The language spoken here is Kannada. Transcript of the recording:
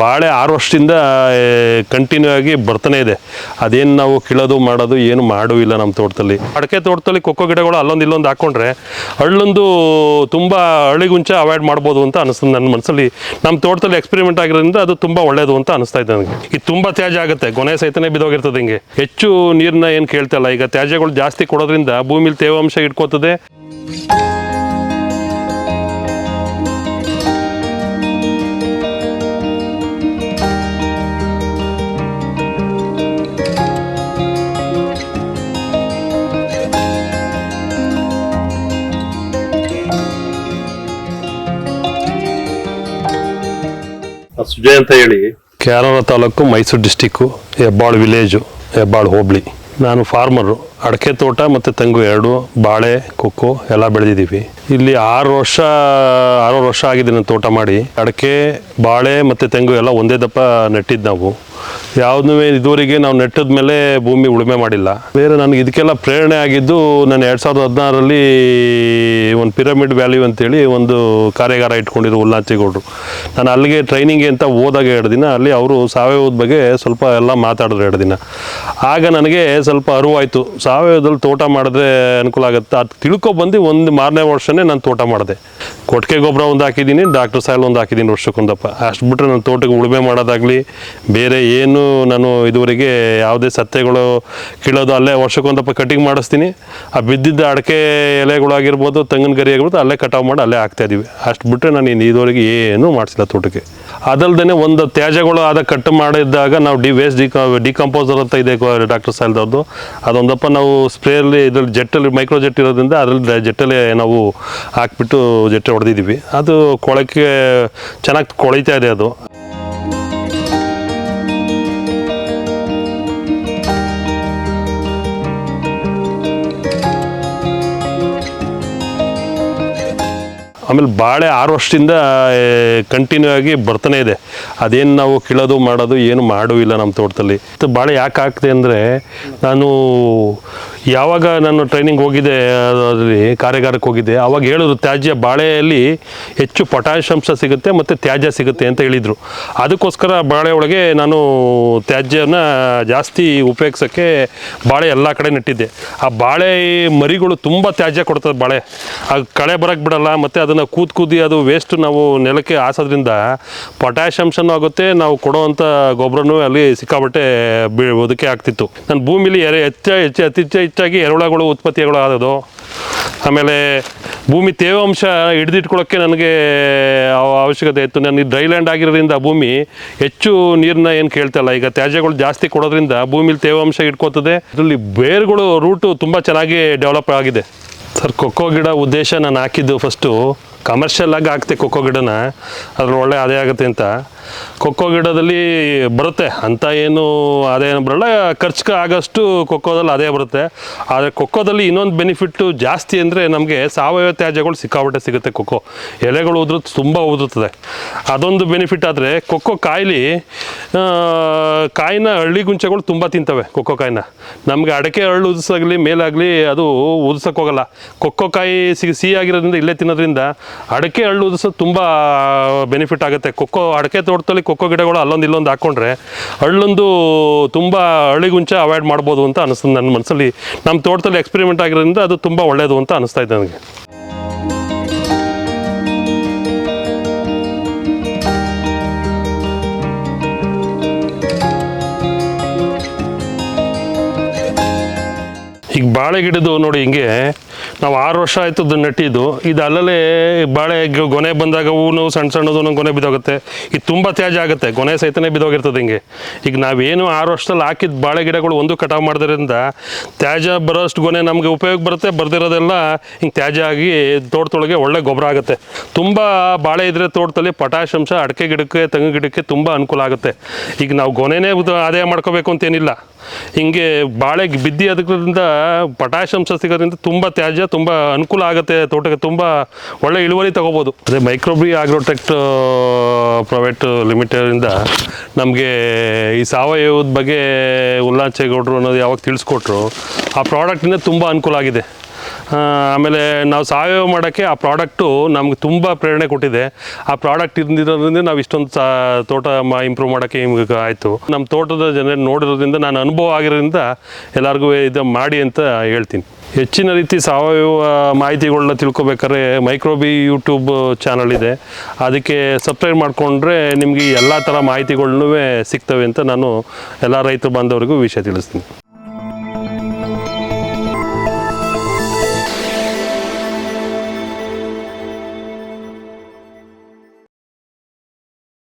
ಬಾಳೆ ಆರು ವರ್ಷದಿಂದ ಕಂಟಿನ್ಯೂ ಆಗಿ ಬರ್ತಾನೆ ಇದೆ. ಅದೇನು ನಾವು ಕೀಳೋದು ಮಾಡೋದು, ಏನು ಮಾಡೂ ಇಲ್ಲ ನಮ್ಮ ತೋಟದಲ್ಲಿ. ಅಡಕೆ ತೋಟದಲ್ಲಿ ಕೊಕ್ಕೋ ಗಿಡಗಳು ಅಲ್ಲೊಂದು ಇಲ್ಲೊಂದು ಹಾಕ್ಕೊಂಡ್ರೆ ಹಳ್ಳೊಂದು ತುಂಬ ಹಳ್ಳಿಗುಂಚ ಅವಾಯ್ಡ್ ಮಾಡ್ಬೋದು ಅಂತ ಅನಿಸ್ತದೆ ನನ್ನ ಮನಸ್ಸಲ್ಲಿ ನಮ್ಮ ತೋಟದಲ್ಲಿ ಎಕ್ಸ್ಪೆರಿಮೆಂಟ್ ಆಗಿರೋದ್ರಿಂದ ಅದು ತುಂಬ ಒಳ್ಳೆಯದು ಅಂತ ಅನಿಸ್ತಾ ಇದೆ ನನಗೆ. ಇದು ತುಂಬ ತ್ಯಾಜ್ಯ ಆಗುತ್ತೆ ಕೊನೆ ಸಹಿತನೇ ಬಿದ್ದೋಗಿರ್ತದೆ ಹಿಂಗೆ. ಹೆಚ್ಚು ನೀರನ್ನ ಏನು ಕೇಳ್ತಲ್ಲ ಈಗ ತ್ಯಾಜ್ಯಗಳು ಜಾಸ್ತಿ ಕೊಡೋದ್ರಿಂದ ಭೂಮಿಲಿ ತೇವಾಂಶ ಇಟ್ಕೋತದೆ ಸುಜಯ್ ಅಂತ ಹೇಳಿ ಕ್ಯಾರನ ತಾಲೂಕು ಮೈಸೂರು ಡಿಸ್ಟಿಕ್ಕು ಹೆಬ್ಬಾಳು ವಿಲೇಜು ಹೆಬ್ಬಾಳು ಹೋಬಳಿ. ನಾನು ಫಾರ್ಮರು ಅಡಕೆ ತೋಟ ಮತ್ತು ತೆಂಗು ಎರಡು, ಬಾಳೆ, ಕೊಕ್ಕೋ ಎಲ್ಲ ಬೆಳೆದಿದ್ದೀವಿ. ಇಲ್ಲಿ ಆರು ವರ್ಷ ಆರು ವರ್ಷ ಆಗಿದೆ ನಾನು ತೋಟ ಮಾಡಿ. ಅಡಕೆ, ಬಾಳೆ ಮತ್ತು ತೆಂಗು ಎಲ್ಲ ಒಂದೇ ದಪ್ಪ ನೆಟ್ಟಿದ್ದು ನಾವು. ಯಾವುದೂ ಇದುವರೆಗೆ ನಾವು ನೆಟ್ಟದ ಮೇಲೆ ಭೂಮಿ ಉಳುಮೆ ಮಾಡಿಲ್ಲ. ಬೇರೆ ನನಗೆ ಇದಕ್ಕೆಲ್ಲ ಪ್ರೇರಣೆ ಆಗಿದ್ದು ನಾನು ಎರಡು ಸಾವಿರದ ಹದಿನಾರರಲ್ಲಿ ಒಂದು ಪಿರಮಿಡ್ ವ್ಯಾಲ್ಯೂ ಅಂತೇಳಿ ಒಂದು ಕಾರ್ಯಾಗಾರ ಇಟ್ಕೊಂಡಿದ್ರು ಉಲ್ಲಾಚಿಗೌಡರು. ನಾನು ಅಲ್ಲಿಗೆ ಟ್ರೈನಿಂಗ್ ಅಂತ ಹೋದಾಗ ಎರಡು ದಿನ, ಅಲ್ಲಿ ಅವರು ಸಾವಯವದ ಬಗ್ಗೆ ಸ್ವಲ್ಪ ಎಲ್ಲ ಮಾತಾಡಿದ್ರು ಎರಡು ದಿನ. ಆಗ ನನಗೆ ಸ್ವಲ್ಪ ಅರಿವಾಯಿತು, ಸಾವಯವದಲ್ಲಿ ತೋಟ ಮಾಡಿದ್ರೆ ಅನುಕೂಲ ಆಗುತ್ತೆ? ಅದು ತಿಳ್ಕೊಬಂದು ಒಂದು ಮಾರನೇ ವರ್ಷನೇ ನಾನು ತೋಟ ಮಾಡಿದೆ. ಕೊಟ್ಟಿಗೆ ಗೊಬ್ಬರ ಒಂದು ಹಾಕಿದ್ದೀನಿ, ಡಾಕ್ಟರ್ ಸಾಯಿಲ್ ಒಂದು ಹಾಕಿದ್ದೀನಿ ವರ್ಷಕ್ಕೊಂದಪ್ಪ. ಅಷ್ಟು ಬಿಟ್ಟರೆ ನನ್ನ ತೋಟಕ್ಕೆ ಉಳುಮೆ ಮಾಡೋದಾಗಲಿ, ಬೇರೆ ಏನು ನಾನು ಇದುವರೆಗೆ ಯಾವುದೇ ಸತ್ಯಗಳು ಕೀಳೋದು ಅಲ್ಲೇ ವರ್ಷಕ್ಕೊಂದಪ್ಪ ಕಟಿಂಗ್ ಮಾಡಿಸ್ತೀನಿ. ಆ ಬಿದ್ದಿದ್ದ ಅಡಕೆ ಎಲೆಗಳಾಗಿರ್ಬೋದು, ತೆಂಗಿನ ಗರಿ ಆಗಿರ್ಬೋದು, ಅಲ್ಲೇ ಕಟಾವು ಮಾಡಿ ಅಲ್ಲೇ ಹಾಕ್ತಾ ಇದ್ದೀವಿ ಅಷ್ಟು ಬಿಟ್ಟರೆ ನಾನು ಇನ್ನು ಇದುವರೆಗೆ ಏನೂ ಮಾಡಿಸಿಲ್ಲ ತೋಟಕ್ಕೆ. ಅದಲ್ಲದೆ ಒಂದು ತ್ಯಾಜ್ಯಗಳು ಆದ ಕಟ್ ಮಾಡಿದ್ದಾಗ ನಾವು ಡಿ ವೇಸ್ಟ್ ಡಿ ಡಿಕಂಪೋಸರ್ ಅಂತ ಇದೆ ಡಾಕ್ಟರ್ ಸಾಹಿಲ್ದವ್ರದ್ದು ಅದೊಂದಪ್ಪ ನಾವು ಸ್ಪ್ರೇಯಲ್ಲಿ ಇದ್ರಲ್ಲಿ ಜೆಟ್ಟಲ್ಲಿ ಮೈಕ್ರೋ ಜೆಟ್ ಇರೋದ್ರಿಂದ ಅದರಲ್ಲಿ ಜೆಟ್ಟಲ್ಲಿ ನಾವು ಹಾಕ್ಬಿಟ್ಟು ಜೆಟ್ಟೆ ಹೊಡೆದಿದ್ದೀವಿ. ಅದು ಕೊಳಕ್ಕೆ ಚೆನ್ನಾಗಿ ಕೊಳಿತಾ ಇದೆ ಅದು. ಆಮೇಲೆ ಬಾಳೆ ಆರು ವರ್ಷದಿಂದ ಕಂಟಿನ್ಯೂ ಆಗಿ ಬರ್ತಾನೆ ಇದೆ. ಅದೇನು ನಾವು ಕೀಳೋದು ಮಾಡೋದು ಏನು ಮಾಡೂ ಇಲ್ಲ ನಮ್ಮ ತೋಟದಲ್ಲಿ. ಮತ್ತು ಬಾಳೆ ಯಾಕೆ ಆಗ್ತದೆ ಅಂದರೆ, ನಾನು ಯಾವಾಗ ನಾನು ಟ್ರೈನಿಂಗ್ ಹೋಗಿದ್ದೆ ಅದರಲ್ಲಿ ಕಾರ್ಯಾಗಾರಕ್ಕೆ ಹೋಗಿದ್ದೆ, ಅವಾಗ ಹೇಳಿದ್ರು, ತ್ಯಾಜ್ಯ ಬಾಳೆಯಲ್ಲಿ ಹೆಚ್ಚು ಪೊಟ್ಯಾಷ್ ಅಂಶ ಸಿಗುತ್ತೆ ಮತ್ತು ತ್ಯಾಜ್ಯ ಸಿಗುತ್ತೆ ಅಂತ ಹೇಳಿದರು. ಅದಕ್ಕೋಸ್ಕರ ಬಾಳೆ ಒಳಗೆ ನಾನು ತ್ಯಾಜ್ಯನ ಜಾಸ್ತಿ ಉಪಯೋಗಿಸೋಕ್ಕೆ ಬಾಳೆ ಎಲ್ಲ ಕಡೆ ನೆಟ್ಟಿದ್ದೆ. ಆ ಬಾಳೆ ಮರಿಗಳು ತುಂಬ ತ್ಯಾಜ್ಯ ಕೊಡ್ತದೆ ಬಾಳೆ. ಆ ಕಳೆ ಬರೋಕ್ಕೆ ಬಿಡಲ್ಲ, ಮತ್ತು ಅದನ್ನು ಕೂತ್ ಕೂದಿ ಅದು ವೇಸ್ಟ್ ನಾವು ನೆಲಕ್ಕೆ ಹಾಸೋದ್ರಿಂದ ಪೊಟ್ಯಾಷ್ ಆಗುತ್ತೆ, ನಾವು ಕೊಡೋವಂಥ ಗೊಬ್ಬರನೂ ಅಲ್ಲಿ ಸಿಕ್ಕಾಬಟ್ಟೆ ಬಿ ಒದಕೆ ಆಗ್ತಿತ್ತು. ನನ್ನ ಭೂಮಿಲಿ ಎರೆ ಹೆಚ್ಚ ಹೆಚ್ಚು ಅತಿ ಹೆಚ್ಚು ಹೆಚ್ಚಾಗಿ ಎರುಳಗಳು ಉತ್ಪತ್ತಿಗಳು ಆದದು ಆಮೇಲೆ ಭೂಮಿ ತೇವಾಂಶ ಹಿಡಿದಿಟ್ಕೊಳ್ಳೋಕ್ಕೆ ನನಗೆ ಅವ- ಅವಶ್ಯಕತೆ ಇತ್ತು. ನನಗೆ ಡ್ರೈಲ್ಯಾಂಡ್ ಆಗಿರೋದ್ರಿಂದ ಭೂಮಿ ಹೆಚ್ಚು ನೀರನ್ನ ಏನು ಕೇಳ್ತಲ್ಲ ಈಗ ತ್ಯಾಜ್ಯಗಳು ಜಾಸ್ತಿ ಕೊಡೋದ್ರಿಂದ ಭೂಮಿಲಿ ತೇವಾಂಶ ಇಟ್ಕೋತದೆ ಅದರಲ್ಲಿ ಬೇರುಗಳು ರೂಟು ತುಂಬ ಚೆನ್ನಾಗಿ ಡೆವಲಪ್ ಆಗಿದೆ. ಸರ್, ಕೊಕ್ಕೋ ಗಿಡ ಉದ್ದೇಶ ನಾನು ಹಾಕಿದ್ದು ಫಸ್ಟು ಕಮರ್ಷಿಯಲ್ ಆಗಿ ಹಾಕ್ತೆ ಕೊಕ್ಕೋ ಗಿಡನ. ಅದ್ರಲ್ಲಿ ಒಳ್ಳೆ ಆದಾಯ ಆಗುತ್ತೆ ಅಂತ. ಕೊಕ್ಕೋ ಗಿಡದಲ್ಲಿ ಬರುತ್ತೆ. ಅಂತ ಏನು ಅದೇ ಏನು ಬರಲ್ಲ. ಖರ್ಚು ಆಗೋಷ್ಟು ಕೊಕ್ಕೋದಲ್ಲಿ ಅದೇ ಬರುತ್ತೆ. ಆದರೆ ಕೊಕ್ಕೋದಲ್ಲಿ ಇನ್ನೊಂದು ಬೆನಿಫಿಟ್ಟು ಜಾಸ್ತಿ ಅಂದರೆ ನಮಗೆ ಸಾವಯವ ತ್ಯಾಜ್ಯಗಳು ಸಿಕ್ಕಾಪಟ್ಟೆ ಸಿಗುತ್ತೆ ಕೊಕ್ಕೋ ಎಲೆಗಳು ಉದುರು ತುಂಬ ಉದುರುತ್ತದೆ ಅದೊಂದು ಬೆನಿಫಿಟ್ ಆದರೆ ಕೊಕ್ಕೋ ಕಾಯಿಲಿ ಕಾಯಿನ ಹಳ್ಳಿ ಗುಂಚೆಗಳು ತುಂಬ ತಿಂತವೆ ಕೊಕ್ಕೋ ಕಾಯಿನ. ನಮಗೆ ಅಡಕೆ ಹಳ್ಳು ಉದಿಸಾಗಲಿ ಮೇಲಾಗಲಿ ಅದು ಹೋಗಲ್ಲ. ಕೊಕ್ಕೋ ಕಾಯಿ ಸಿಹಿ ಸಿಹಿ ಆಗಿರೋದ್ರಿಂದ ಇಲ್ಲೇ ತಿನ್ನೋದ್ರಿಂದ ಅಡಕೆ ಹಳ್ಳು ಉದಿಸೋದು ತುಂಬ ಬೆನಿಫಿಟ್ ಆಗುತ್ತೆ. ಕೊಕ್ಕೋ ಅಡಕೆ ತೋಟದಲ್ಲಿ ಕೊಕ್ಕೋ ಗಿಡಗಳು ಅಲ್ಲೊಂದು ಇಲ್ಲೊಂದು ಹಾಕೊಂಡ್ರೆ ಹಳ್ಳೊಂದು ತುಂಬ ಹಳ್ಳಿಗುಂಚ ಅವಾಯ್ಡ್ ಮಾಡ್ಬೋದು ಅಂತ ಅನಿಸ್ತದೆ ನನ್ನ ಮನಸ್ಸಲ್ಲಿ ನಮ್ಮ ತೋಟದಲ್ಲಿ ಎಕ್ಸ್ಪೆರಿಮೆಂಟ್ ಆಗಿರೋದ್ರಿಂದ ಅದು ತುಂಬ ಒಳ್ಳೆಯದು ಅಂತ ಅನಿಸ್ತಾ ಇದೆ ನನಗೆ. ಈಗ ಬಾಳೆ ಗಿಡದು ನೋಡಿ ಹಿಂಗೆ ನಾವು ಆರು ವರ್ಷ ಆಯ್ತು ಅದು ನೆಟ್ಟಿದ್ದು. ಇದು ಅಲ್ಲಲ್ಲೇ ಬಾಳೆ ಗೊನೆ ಬಂದಾಗ ಹೂವು ಸಣ್ಣ ಸಣ್ಣದೂ ಗೊನೆ ಬಿದ್ದೋಗುತ್ತೆ. ಇದು ತುಂಬ ತ್ಯಾಜ್ಯ ಆಗುತ್ತೆ. ಗೊನೆ ಸಹಿತನೇ ಬಿದ್ದೋಗಿರ್ತದೆ ಹಿಂಗೆ. ಈಗ ನಾವೇನು ಆರು ವರ್ಷದಲ್ಲಿ ಹಾಕಿದ ಬಾಳೆ ಗಿಡಗಳು ಒಂದು ಕಟಾವು ಮಾಡೋದ್ರಿಂದ ತ್ಯಾಜ್ಯ ಬರೋಷ್ಟು ಗೊನೆ ನಮಗೆ ಉಪಯೋಗ ಬರುತ್ತೆ. ಬರ್ದಿರೋದೆಲ್ಲ ಹಿಂಗೆ ತ್ಯಾಜ್ಯ ಆಗಿ ತೋಟದೊಳಗೆ ಒಳ್ಳೆ ಗೊಬ್ಬರ ಆಗುತ್ತೆ. ತುಂಬ ಬಾಳೆ ಇದ್ರೆ ತೋಟದಲ್ಲಿ ಪಟಾಶ್ ಅಂಶ, ಅಡಿಕೆ ಗಿಡಕ್ಕೆ, ತೆಂಗು ಗಿಡಕ್ಕೆ ತುಂಬ ಅನುಕೂಲ ಆಗುತ್ತೆ. ಈಗ ನಾವು ಗೊನೆನೇ ಆದಾಯ ಮಾಡ್ಕೋಬೇಕು ಅಂತೇನಿಲ್ಲ ಹಿಂಗೆ ಬಾಳೆ ಬಿದ್ದಿ ಅದಕ್ಕಿಂತ ಪಟಾಶ್ ಅಂಶ ಸಿಗೋದ್ರಿಂದ ತುಂಬ ತ್ಯಾಜ್ಯ ತುಂಬ ಅನುಕೂಲ ಆಗುತ್ತೆ, ತೋಟಕ್ಕೆ ತುಂಬ ಒಳ್ಳೆ ಇಳುವರಿ ತಗೋಬೋದು. ಅದೇ ಮೈಕ್ರೋಬ್ರಿ ಆಗ್ರೋಟೆಕ್ಟ್ ಪ್ರೈವೇಟ್ ಲಿಮಿಟೆಡಿಂದ ನಮಗೆ ಈ ಸಾವಯವದ ಬಗ್ಗೆ ಉಲ್ಲಾಂಚೇಗೌಡರು ಅನ್ನೋದು ಯಾವಾಗ ತಿಳಿಸ್ಕೊಟ್ರು, ಆ ಪ್ರಾಡಕ್ಟಿಂದ ತುಂಬ ಅನುಕೂಲ ಆಗಿದೆ. ಆಮೇಲೆ ನಾವು ಸಾವಯವ ಮಾಡೋಕ್ಕೆ ಆ ಪ್ರಾಡಕ್ಟು ನಮ್ಗೆ ತುಂಬ ಪ್ರೇರಣೆ ಕೊಟ್ಟಿದೆ. ಆ ಪ್ರಾಡಕ್ಟ್ ಇದ್ದಿರೋದ್ರಿಂದ ನಾವು ಇಷ್ಟೊಂದು ಸಾ, ತೋಟ ಇಂಪ್ರೂವ್ ಮಾಡೋಕ್ಕೆ ನಿಮ್ಗೆ ಆಯಿತು. ನಮ್ಮ ತೋಟದ ಜನ ನೋಡಿರೋದ್ರಿಂದ, ನಾನು ಅನುಭವ ಆಗಿರೋದ್ರಿಂದ ಎಲ್ಲರಿಗೂ ಇದು ಮಾಡಿ ಅಂತ ಹೇಳ್ತೀನಿ. ಹೆಚ್ಚಿನ ರೀತಿ ಸಾವಯವ ಮಾಹಿತಿಗಳನ್ನ ತಿಳ್ಕೊಬೇಕಾದ್ರೆ ಮೈಕ್ರೋಬಿ ಯೂಟ್ಯೂಬ್ ಚಾನಲ್ ಇದೆ. ಅದಕ್ಕೆ ಸಬ್ಸ್ಕ್ರೈಬ್ ಮಾಡಿಕೊಂಡ್ರೆ ನಿಮಗೆ ಎಲ್ಲ ಥರ ಮಾಹಿತಿಗಳ್ನೂ ಸಿಗ್ತವೆ ಅಂತ ನಾನು ಎಲ್ಲ ರೈತ ಬಾಂಧವರಿಗೂ ವಿಷಯ ತಿಳಿಸ್ತೀನಿ.